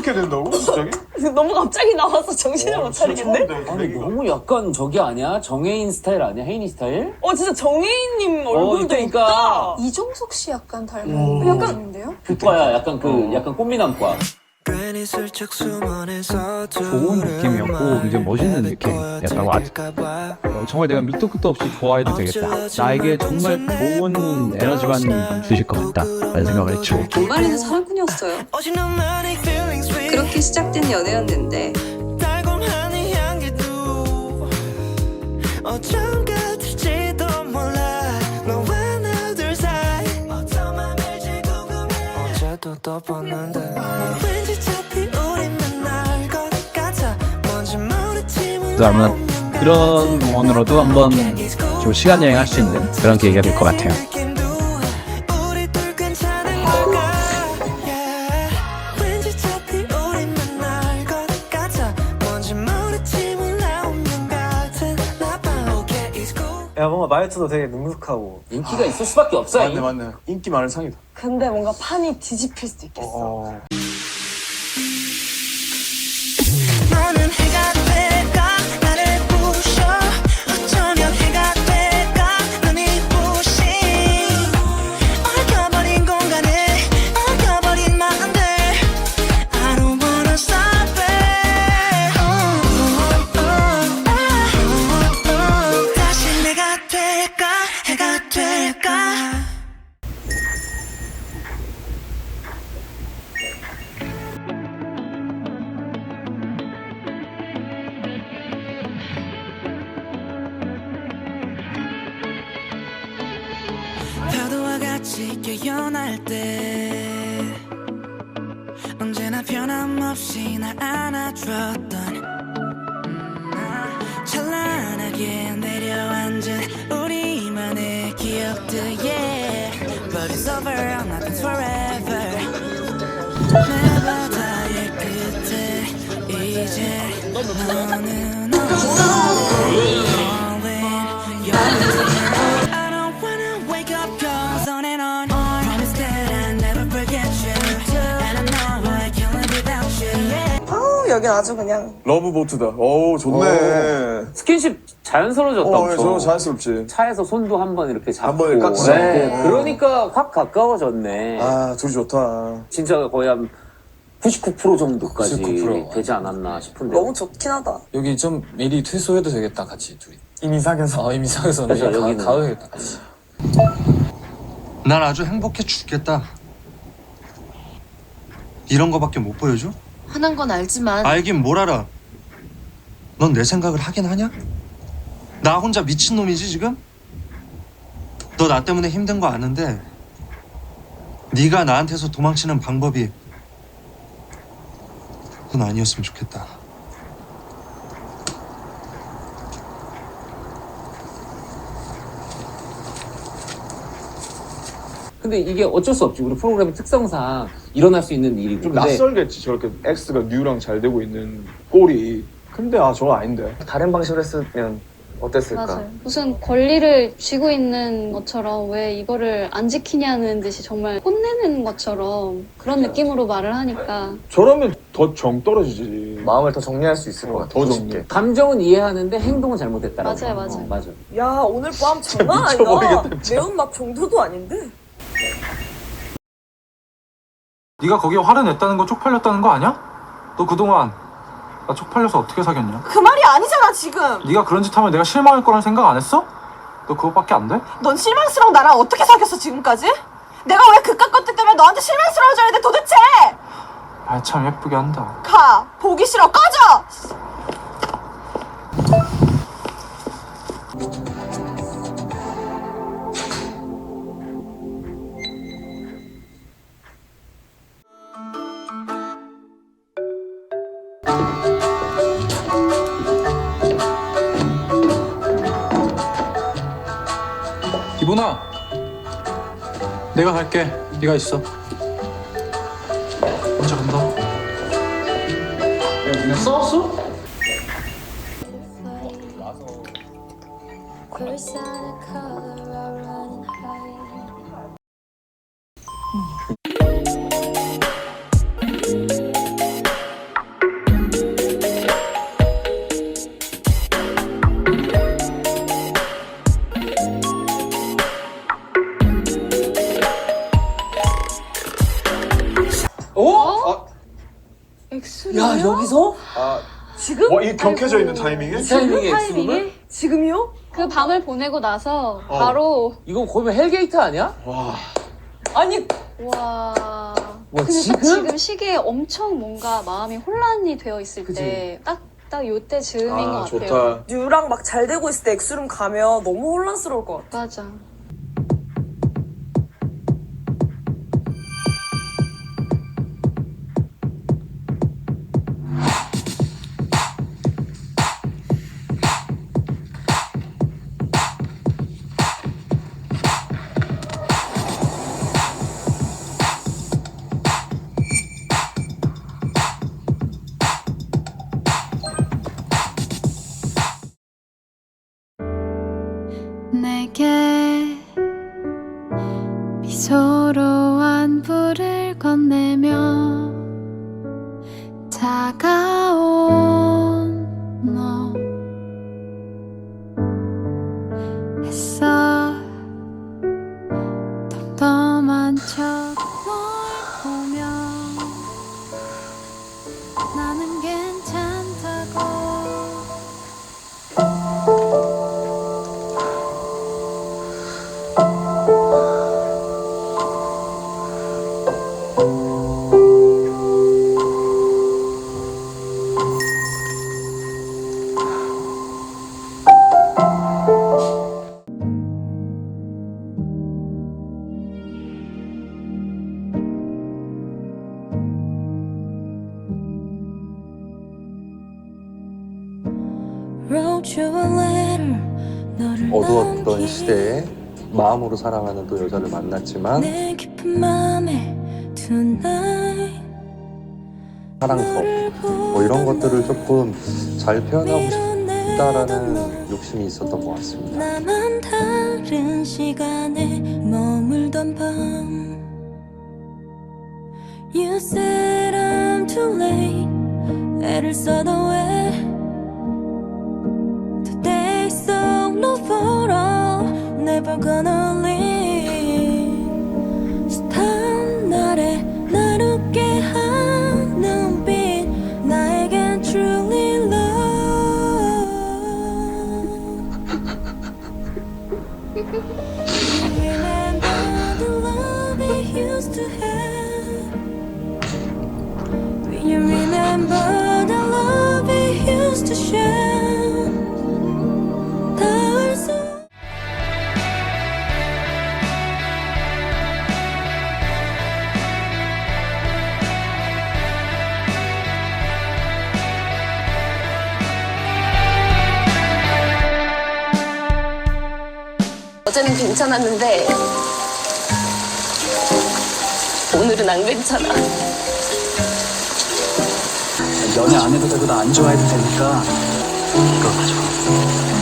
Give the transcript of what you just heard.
이렇게 된다고? 갑자기? 너무 갑자기 나와서 정신을 못 차리겠네? 아니 너무 약간 저기 아니야? 정혜인 스타일 아니야? 혜인이 스타일? 어 진짜 정혜인님 얼굴도 그러니까. 있다. 이종석 씨 약간 닮은 약간인데요? 그과야 약간 그 약간 꽃미남과. 좋은 느낌이었고 굉장히 멋있는 느낌. 약간 와, 어, 정말 내가 밑도 끝도 없이 좋아해도 되겠다. 나에게 정말 좋은 에너지만 주실 것 같다. 라는 생각을 했죠. 동반이는 사랑꾼이었어요. 그렇게 시작된 연애였는데. 달콤한 이 향기도 어쩜 같을지도 몰라. 너와 나둘 사이 어떤 맘일지 궁금해. 어제도 떠봤는데. 왠지 잡히 우리만 나을 것 같아 뭔지 모르지만 그러면 그런 부분으로도 한번 좀 시간 여행할 수 있는 그런 계기가 될 것 같아요. 말투도 되게 눅눅하고 인기가 있을 수밖에 없어. 맞네 맞네. 인기 많은 상이다. 근데 뭔가 판이 뒤집힐 수도 있겠어. 어. 너는 같이 깨어날 때 언제나 변함없이 날 안아줬던 여긴 아주 그냥 러브 보트다. 오 좋네. 스킨십 자연스러워졌다. 어, 예, 엄청. 저거 자연스럽지. 차에서 손도 한번 이렇게 잡고. 한 번에 깍지 잡고. 네, 그러니까 확 가까워졌네. 아 둘이 좋다. 진짜 거의 한 99% 정도까지 99%. 되지 않았나 싶은데. 너무 좋긴 하다. 여기 좀 미리 퇴소해도 되겠다 같이 둘이 이미 사귀어서 아 이미 사귀어서 그래서 여기는- 가야겠다 같이 난 아주 행복해 죽겠다. 이런 거밖에 못 보여줘? 화난 건 알지만 알긴 뭘 알아. 넌 내 생각을 하긴 하냐? 나 혼자 미친 놈이지 지금? 너 나 때문에 힘든 거 아는데 네가 나한테서 도망치는 방법이 그건 아니었으면 좋겠다. 근데 이게 어쩔 수 없지. 우리 프로그램 특성상 일어날 수 있는 일이고. 좀 근데 낯설겠지 저렇게 X가 뉴랑 잘 되고 있는 꼴이. 근데 아 저거 아닌데. 다른 방식으로 했으면 어땠을까? 맞아요. 무슨 권리를 쥐고 있는 것처럼 왜 이거를 안 지키냐는 듯이 정말 혼내는 것처럼 그런 느낌으로 말을 하니까 저러면 더 정 떨어지지. 마음을 더 정리할 수 있을 것 어, 같아. 더. 정리. 감정은 이해하는데 행동은 잘못했다라고. 맞아요, 맞아요. 어, 맞아. 야 오늘 밤 장난 아니다. 미쳐버리겠다, 진짜. 매운맛 정도도 아닌데. 네가 거기에 화를 냈다는 거 쪽팔렸다는 거 아니야? 너 그동안 나 쪽팔려서 어떻게 사귀었냐? 그 말이 아니잖아 지금. 네가 그런 짓 하면 내가 실망할 거란 생각 안 했어? 너 그것밖에 안 돼? 넌 실망스러운 나랑 어떻게 사귀었어 지금까지? 내가 왜 그깟 것들 때문에 너한테 실망스러워져야 돼 도대체? 말 참 예쁘게 한다. 가 보기 싫어 꺼져. 내가 갈게. 네가 있어. 먼저 간다. 그냥 싸웠어? 엑스를 야 여기서 아, 지금? 와, 이 격해져 있는 타이밍에? 이 타이밍에 엑스룸을? 지금이요? 그 밤을 보내고 나서 어. 바로 이거 거의 헬게이트 아니야? 와, 아니 와. 와, 근데 지금? 딱 지금 시기에 엄청 뭔가 마음이 혼란이 되어 있을 그치. 때 딱딱 요때 즈음인 것 아, 같아요. 좋다. 뉴랑 막 잘 되고 있을 때 엑스룸 가면 너무 혼란스러울 것 같아. 맞아. 내게 미소로 안부를 건네며 다가온 너. 애써 덤덤한 척 어두웠던 시대에 마음으로 사랑하는 또 여자를 만났지만 사랑법 뭐 이런 것들을 조금 잘 표현하고 싶다라는 욕심이 있었던 것 같습니다. You said I'm too late. 애를 써도 왜 Never gonna leave 스탄 날에 날 웃게 한 눈빛 나에겐 truly love Remember the love we used to have Do you remember the love we used to share 괜찮았는데 오늘은 안 괜찮아. 연애 안 해도 되고 나 안 좋아해도 되니까 이거 가져.